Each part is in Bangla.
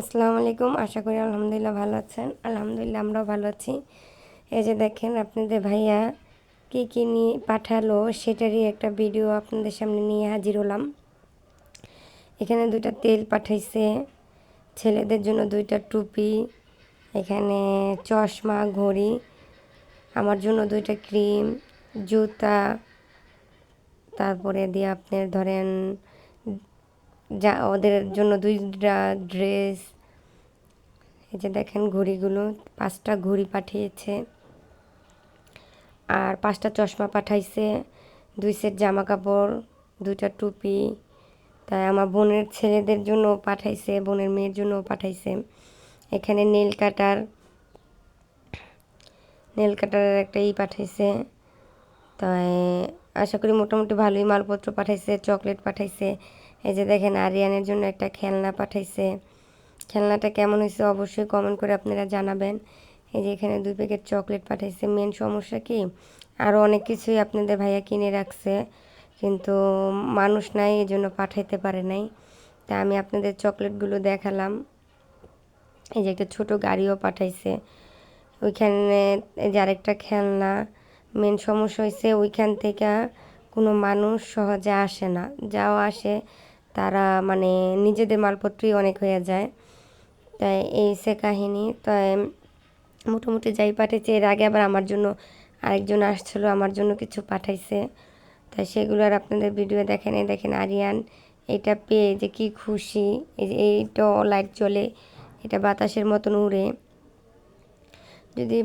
আসসালামু আলাইকুম, আশা করি আলহামদুলিল্লাহ ভালো আছেন। আলহামদুলিল্লাহ আমরাও ভালো আছি। এই যে দেখেন আপনাদের ভাইয়া কী কী নিয়ে পাঠালো, সেটারই একটা ভিডিও আপনাদের সামনে নিয়ে হাজির হলাম। এখানে দুইটা তেল পাঠাইছে, ছেলেদের জন্য দুইটা টুপি, এখানে চশমা, ঘড়ি, আমার জন্য দুইটা ক্রিম, জুতা, তারপরে দিয়ে আপনার ধরেন যা ওদের জন্য দুইটা ড্রেস, এই যে দেখেন ঘড়িগুলো, পাঁচটা ঘড়ি পাঠিয়েছে। আর পাঁচটা চশমা পাঠাইছে, দুই সেট জামা কাপড় দুইটা টুপি। তাই আমার বোনের ছেলেদের জন্য পাঠাইছে, বোনের মেয়ের জন্য পাঠাইছে। এখানে নীল কাটার, নেল কাটারের একটা ই পাঠাইছে। তাই আশা করি মোটামুটি ভালোই মালপত্র পাঠাইছে, চকলেট পাঠাইছে। এই যে দেখেন আরিয়ানের জন্য একটা খেলনা পাঠাইছে। খেলনাটা কেমন হয়েছে অবশ্যই কমেন্ট করে আপনারা জানাবেন। এই যে এখানে দুই প্যাকেট চকলেট পাঠাইছে। মেন সমস্যা কি? আরও অনেক কিছুই আপনাদের ভাইয়া কিনে রাখছে। কিন্তু মানুষ নাই, এই জন্য পাঠাইতে পারে নাই। তা আমি আপনাদের চকলেটগুলো দেখালাম। এই যে একটা ছোটো গাড়িও পাঠাইছে। ওইখানে যে আরেকটা খেলনা। মেন সমস্যা হয়েছে ওইখান থেকে কোনো মানুষ সহজে আসে না। যাও আসে তারা মানে নিজেদের মালপত্রই অনেক হয়ে যায়। তাই এই সে কাহিনী, তাই মোটামুটি যাই পাঠিয়েছে, এর আগে আবার আমার জন্য আরেকজন আসছিল, আমার জন্য কিছু পাঠাইছে। তাই সেগুলো আর আপনাদের ভিডিও দেখেন, এই দেখেন আরিয়ান, এটা পেয়ে যে কি খুশি, এই যে এইটাও লাইট জ্বলে, এটা বাতাসের মতন উড়ে। যদি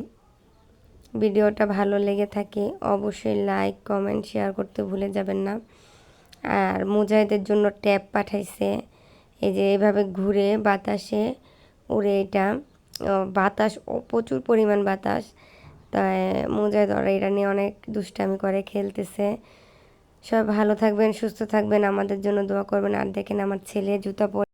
ভিডিওটা ভালো লেগে থাকে, অবশ্যই লাইক কমেন্ট শেয়ার করতে ভুলে যাবেন না। আর মুজাহিদের জন্য ট্যাপ পাঠাইছে। এই যে এভাবে ঘুরে বাতাসে উড়ে এটা। বাতাস প্রচুর পরিমাণ বাতাস। তাই মুজাহিদ ওরা এটা নিয়ে অনেক দুষ্টামি করে, খেলতেছে। সব ভালো থাকবেন, সুস্থ থাকবেন। আমাদের জন্য দোয়া করবেন। আর দেখেন আমার ছেলে জুতা পরে